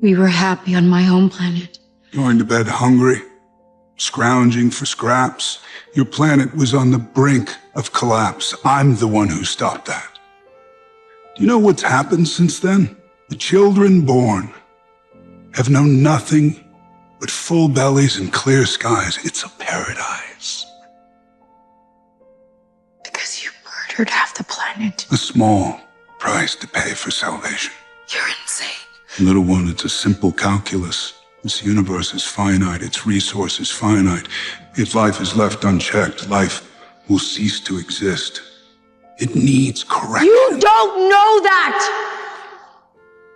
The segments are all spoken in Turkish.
We were happy on my home planet. Going to bed hungry, scrounging for scraps. Your planet was on the brink of collapse. I'm the one who stopped that. Do you know what's happened since then? The children born have known nothing but full bellies and clear skies. It's a paradise. Because you murdered half the planet. A small price to pay for salvation. You're insane. Little one, it's a simple calculus. This universe is finite, its resources finite. If life is left unchecked, life will cease to exist. It needs correction. You don't know that!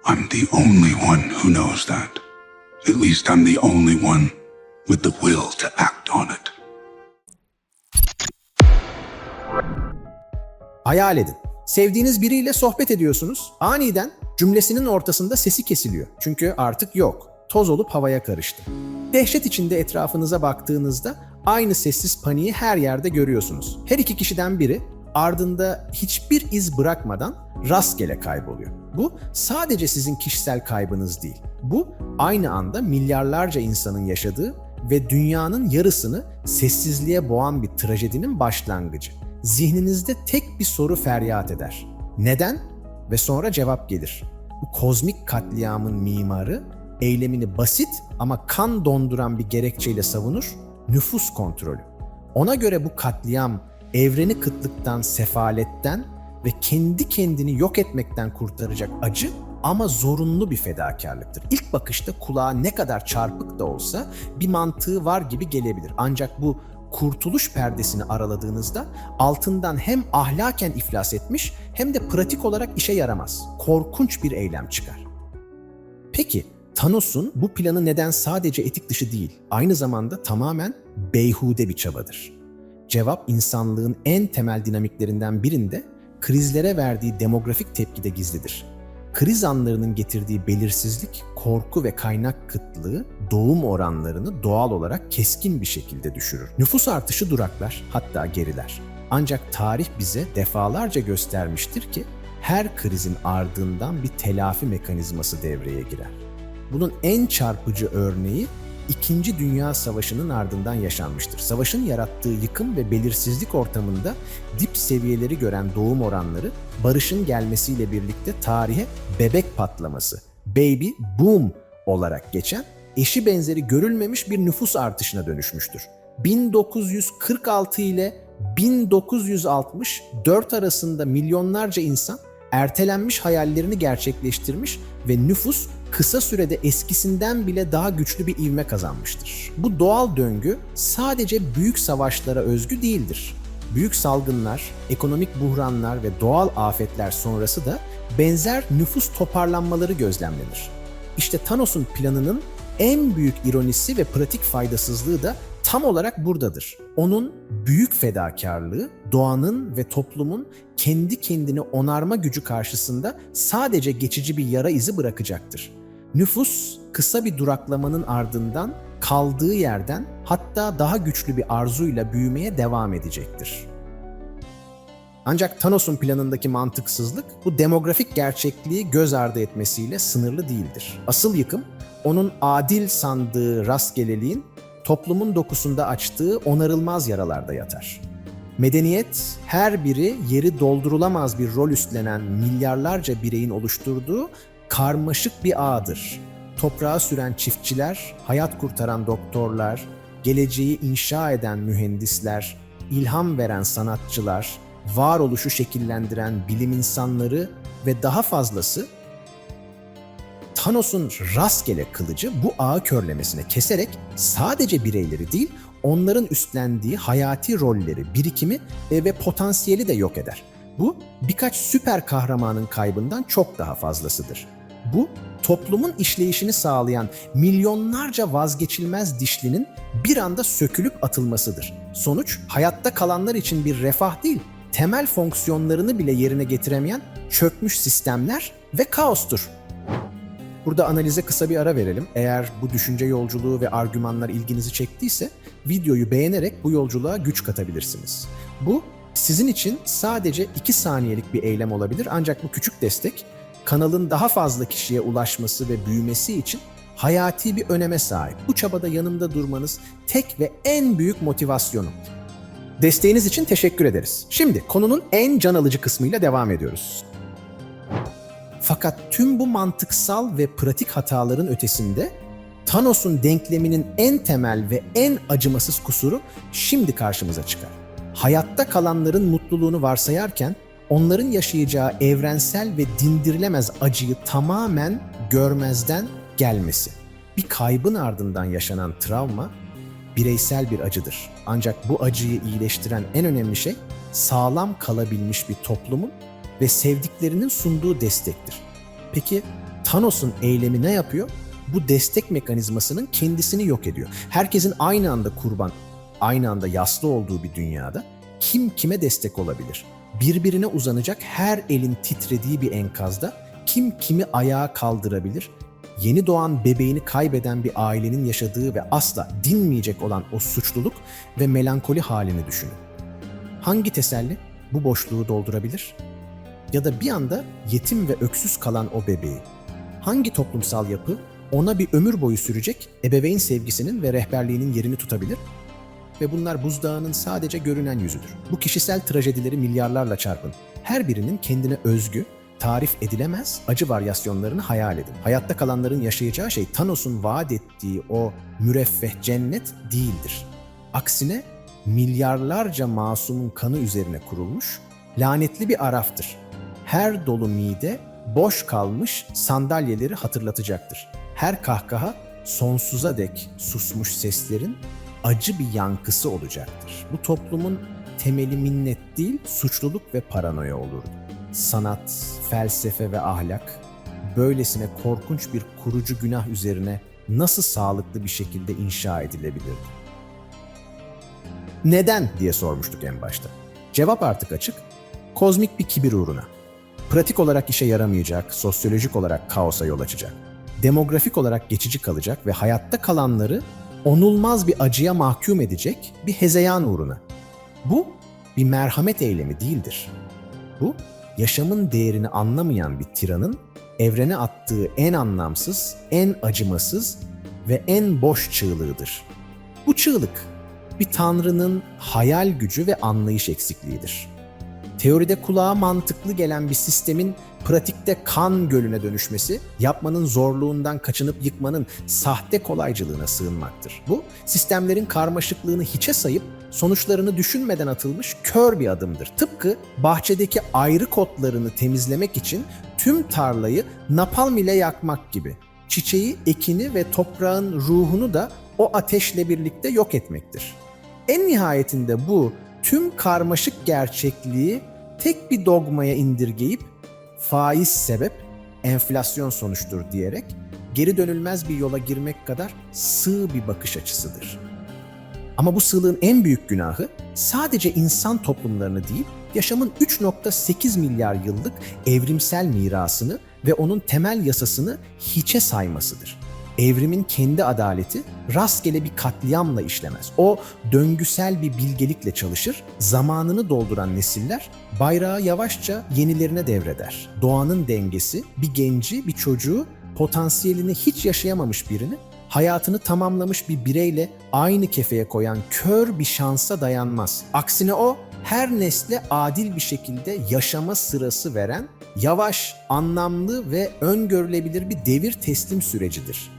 I'm the only one who knows that. At least I'm the only one with the will to act on it. Hayal edin. Sevdiğiniz biriyle sohbet ediyorsunuz. Aniden cümlesinin ortasında sesi kesiliyor. Çünkü artık yok. Toz olup havaya karıştı. Dehşet içinde etrafınıza baktığınızda aynı sessiz paniği her yerde görüyorsunuz. Her iki kişiden biri ardında hiçbir iz bırakmadan rastgele kayboluyor. Bu sadece sizin kişisel kaybınız değil. Bu aynı anda milyarlarca insanın yaşadığı ve dünyanın yarısını sessizliğe boğan bir trajedinin başlangıcı. Zihninizde tek bir soru feryat eder. Neden? Ve sonra cevap gelir. Bu kozmik katliamın mimarı eylemini basit ama kan donduran bir gerekçeyle savunur, nüfus kontrolü. Ona göre bu katliam evreni kıtlıktan, sefaletten ve kendi kendini yok etmekten kurtaracak acı ama zorunlu bir fedakarlıktır. İlk bakışta kulağa ne kadar çarpık da olsa bir mantığı var gibi gelebilir. Ancak bu kurtuluş perdesini araladığınızda altından hem ahlaken iflas etmiş hem de pratik olarak işe yaramaz. Korkunç bir eylem çıkar. Peki Thanos'un bu planı neden sadece etik dışı değil, aynı zamanda tamamen beyhude bir çabadır? Cevap insanlığın en temel dinamiklerinden birinde krizlere verdiği demografik tepkide gizlidir. Kriz anlarının getirdiği belirsizlik, korku ve kaynak kıtlığı doğum oranlarını doğal olarak keskin bir şekilde düşürür. Nüfus artışı duraklar, hatta geriler. Ancak tarih bize defalarca göstermiştir ki her krizin ardından bir telafi mekanizması devreye girer. Bunun en çarpıcı örneği İkinci Dünya Savaşı'nın ardından yaşanmıştır. Savaşın yarattığı yıkım ve belirsizlik ortamında dip seviyeleri gören doğum oranları barışın gelmesiyle birlikte tarihe bebek patlaması, baby boom olarak geçen eşi benzeri görülmemiş bir nüfus artışına dönüşmüştür. 1946 ile 1964 arasında milyonlarca insan ertelenmiş hayallerini gerçekleştirmiş ve nüfus kısa sürede eskisinden bile daha güçlü bir ivme kazanmıştır. Bu doğal döngü sadece büyük savaşlara özgü değildir. Büyük salgınlar, ekonomik buhranlar ve doğal afetler sonrası da benzer nüfus toparlanmaları gözlemlenir. İşte Thanos'un planının en büyük ironisi ve pratik faydasızlığı da tam olarak buradadır. Onun büyük fedakarlığı doğanın ve toplumun kendi kendini onarma gücü karşısında sadece geçici bir yara izi bırakacaktır. Nüfus kısa bir duraklamanın ardından kaldığı yerden hatta daha güçlü bir arzuyla büyümeye devam edecektir. Ancak Thanos'un planındaki mantıksızlık bu demografik gerçekliği göz ardı etmesiyle sınırlı değildir. Asıl yıkım onun adil sandığı rastgeleliğin toplumun dokusunda açtığı onarılmaz yaralarda yatar. Medeniyet her biri yeri doldurulamaz bir rol üstlenen milyarlarca bireyin oluşturduğu karmaşık bir ağdır. Toprağa süren çiftçiler, hayat kurtaran doktorlar, geleceği inşa eden mühendisler, ilham veren sanatçılar, varoluşu şekillendiren bilim insanları ve daha fazlası Thanos'un rastgele kılıcı bu ağı körlemesine keserek sadece bireyleri değil, onların üstlendiği hayati rolleri, birikimi e, ve potansiyeli de yok eder. Bu birkaç süper kahramanın kaybından çok daha fazlasıdır. Bu toplumun işleyişini sağlayan milyonlarca vazgeçilmez dişlinin bir anda sökülüp atılmasıdır. Sonuç hayatta kalanlar için bir refah değil, temel fonksiyonlarını bile yerine getiremeyen çökmüş sistemler ve kaostur. Burada analize kısa bir ara verelim. Eğer bu düşünce yolculuğu ve argümanlar ilginizi çektiyse videoyu beğenerek bu yolculuğa güç katabilirsiniz. Bu sizin için sadece 2 saniyelik bir eylem olabilir ancak bu küçük destek kanalın daha fazla kişiye ulaşması ve büyümesi için hayati bir öneme sahip. Bu çabada yanımda durmanız tek ve en büyük motivasyonum. Desteğiniz için teşekkür ederiz. Şimdi konunun en can alıcı kısmıyla devam ediyoruz. Fakat tüm bu mantıksal ve pratik hataların ötesinde Thanos'un denkleminin en temel ve en acımasız kusuru şimdi karşımıza çıkar. Hayatta kalanların mutluluğunu varsayarken onların yaşayacağı evrensel ve dindirilemez acıyı tamamen görmezden gelmesi. Bir kaybın ardından yaşanan travma bireysel bir acıdır. Ancak bu acıyı iyileştiren en önemli şey sağlam kalabilmiş bir toplumun ve sevdiklerinin sunduğu destektir. Peki Thanos'un eylemi ne yapıyor? Bu destek mekanizmasının kendisini yok ediyor. Herkesin aynı anda kurban, aynı anda yaslı olduğu bir dünyada kim kime destek olabilir? Birbirine uzanacak her elin titrediği bir enkazda kim kimi ayağa kaldırabilir? Yeni doğan bebeğini kaybeden bir ailenin yaşadığı ve asla dinmeyecek olan o suçluluk ve melankoli halini düşünün. Hangi teselli bu boşluğu doldurabilir? Ya da bir anda yetim ve öksüz kalan o bebeği. Hangi toplumsal yapı ona bir ömür boyu sürecek ebeveyn sevgisinin ve rehberliğinin yerini tutabilir? Ve bunlar buzdağının sadece görünen yüzüdür. Bu kişisel trajedileri milyarlarla çarpın. Her birinin kendine özgü, tarif edilemez acı varyasyonlarını hayal edin. Hayatta kalanların yaşayacağı şey Thanos'un vaat ettiği o müreffeh cennet değildir. Aksine milyarlarca masumun kanı üzerine kurulmuş lanetli bir araftır. Her dolu mide boş kalmış sandalyeleri hatırlatacaktır. Her kahkaha sonsuza dek susmuş seslerin acı bir yankısı olacaktır. Bu toplumun temeli minnet değil, suçluluk ve paranoya olurdu. Sanat, felsefe ve ahlak böylesine korkunç bir kurucu günah üzerine nasıl sağlıklı bir şekilde inşa edilebilirdi? Neden diye sormuştuk en başta. Cevap artık açık. Kozmik bir kibir uğruna. Pratik olarak işe yaramayacak, sosyolojik olarak kaosa yol açacak. Demografik olarak geçici kalacak ve hayatta kalanları onulmaz bir acıya mahkum edecek bir hezeyan uğruna. Bu bir merhamet eylemi değildir. Bu yaşamın değerini anlamayan bir tiranın evrene attığı en anlamsız, en acımasız ve en boş çığlığıdır. Bu çığlık bir tanrının hayal gücü ve anlayış eksikliğidir. Teoride kulağa mantıklı gelen bir sistemin pratikte kan gölüne dönüşmesi, yapmanın zorluğundan kaçınıp yıkmanın sahte kolaycılığına sığınmaktır. Bu, sistemlerin karmaşıklığını hiçe sayıp sonuçlarını düşünmeden atılmış kör bir adımdır. Tıpkı bahçedeki ayrı kotlarını temizlemek için tüm tarlayı napalm ile yakmak gibi. Çiçeği, ekini ve toprağın ruhunu da o ateşle birlikte yok etmektir. En nihayetinde bu tüm karmaşık gerçekliği tek bir dogmaya indirgeyip faiz sebep, enflasyon sonuçtur diyerek geri dönülmez bir yola girmek kadar sığ bir bakış açısıdır. Ama bu sığlığın en büyük günahı sadece insan toplumlarını değil, yaşamın 3.8 milyar yıllık evrimsel mirasını ve onun temel yasasını hiçe saymasıdır. Evrimin kendi adaleti rastgele bir katliamla işlemez. O döngüsel bir bilgelikle çalışır, zamanını dolduran nesiller bayrağı yavaşça yenilerine devreder. Doğanın dengesi bir genci, bir çocuğu, potansiyelini hiç yaşayamamış birini hayatını tamamlamış bir bireyle aynı kefeye koyan kör bir şansa dayanmaz. Aksine o her nesle adil bir şekilde yaşama sırası veren yavaş, anlamlı ve öngörülebilir bir devir teslim sürecidir.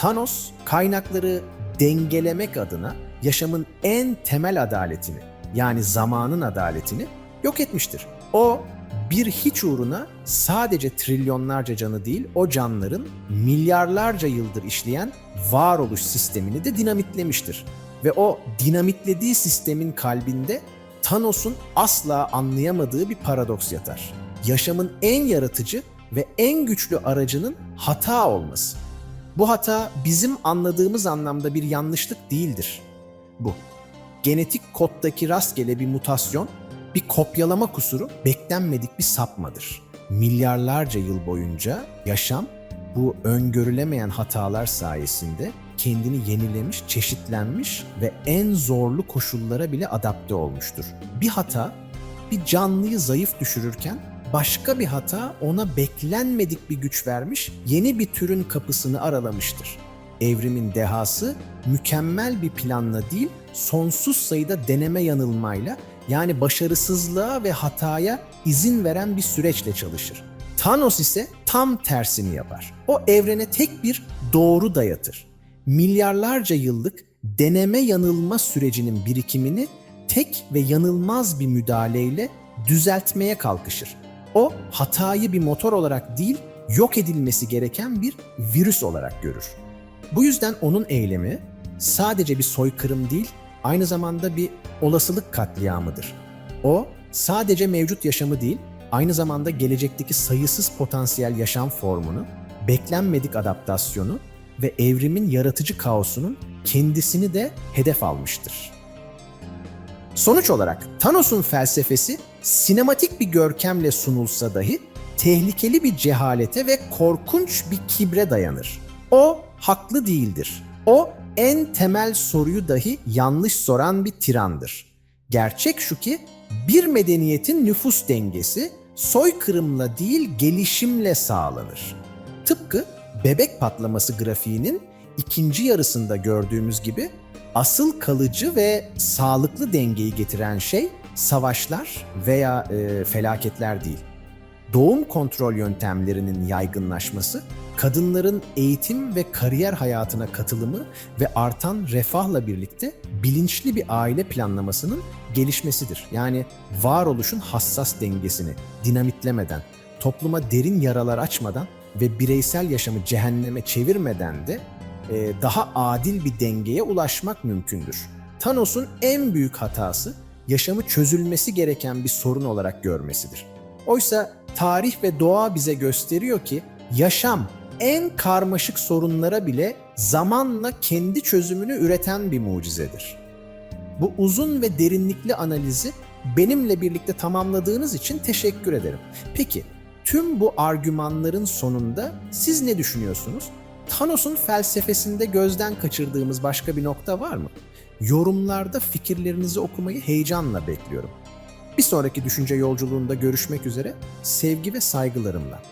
Thanos kaynakları dengelemek adına yaşamın en temel adaletini yani zamanın adaletini yok etmiştir. O bir hiç uğruna sadece trilyonlarca canı değil o canların milyarlarca yıldır işleyen varoluş sistemini de dinamitlemiştir. Ve o dinamitlediği sistemin kalbinde Thanos'un asla anlayamadığı bir paradoks yatar. Yaşamın en yaratıcı ve en güçlü aracının hata olması. Bu hata bizim anladığımız anlamda bir yanlışlık değildir. Bu. Genetik koddaki rastgele bir mutasyon, bir kopyalama kusuru, beklenmedik bir sapmadır. Milyarlarca yıl boyunca yaşam bu öngörülemeyen hatalar sayesinde kendini yenilemiş, çeşitlenmiş ve en zorlu koşullara bile adapte olmuştur. Bir hata bir canlıyı zayıf düşürürken başka bir hata ona beklenmedik bir güç vermiş, yeni bir türün kapısını aralamıştır. Evrimin dehası mükemmel bir planla değil, sonsuz sayıda deneme yanılmayla yani başarısızlığa ve hataya izin veren bir süreçle çalışır. Thanos ise tam tersini yapar. O evrene tek bir doğru dayatır. Milyarlarca yıllık deneme yanılma sürecinin birikimini tek ve yanılmaz bir müdahaleyle düzeltmeye kalkışır. O hatayı bir motor olarak değil, yok edilmesi gereken bir virüs olarak görür. Bu yüzden onun eylemi sadece bir soykırım değil, aynı zamanda bir olasılık katliamıdır. O sadece mevcut yaşamı değil, aynı zamanda gelecekteki sayısız potansiyel yaşam formunu, beklenmedik adaptasyonu ve evrimin yaratıcı kaosunun kendisini de hedef almıştır. Sonuç olarak Thanos'un felsefesi sinematik bir görkemle sunulsa dahi tehlikeli bir cehalete ve korkunç bir kibre dayanır. O haklı değildir. O en temel soruyu dahi yanlış soran bir tirandır. Gerçek şu ki bir medeniyetin nüfus dengesi soykırımla değil gelişimle sağlanır. Tıpkı bebek patlaması grafiğinin ikinci yarısında gördüğümüz gibi asıl kalıcı ve sağlıklı dengeyi getiren şey savaşlar veya e, felaketler değil. Doğum kontrol yöntemlerinin yaygınlaşması, kadınların eğitim ve kariyer hayatına katılımı ve artan refahla birlikte bilinçli bir aile planlamasının gelişmesidir. Yani varoluşun hassas dengesini dinamitlemeden, topluma derin yaralar açmadan ve bireysel yaşamı cehenneme çevirmeden de e, daha adil bir dengeye ulaşmak mümkündür. Thanos'un en büyük hatası yaşamı çözülmesi gereken bir sorun olarak görmesidir. Oysa tarih ve doğa bize gösteriyor ki yaşam en karmaşık sorunlara bile zamanla kendi çözümünü üreten bir mucizedir. Bu uzun ve derinlikli analizi benimle birlikte tamamladığınız için teşekkür ederim. Peki tüm bu argümanların sonunda siz ne düşünüyorsunuz? Thanos'un felsefesinde gözden kaçırdığımız başka bir nokta var mı? Yorumlarda fikirlerinizi okumayı heyecanla bekliyorum. Bir sonraki düşünce yolculuğunda görüşmek üzere sevgi ve saygılarımla.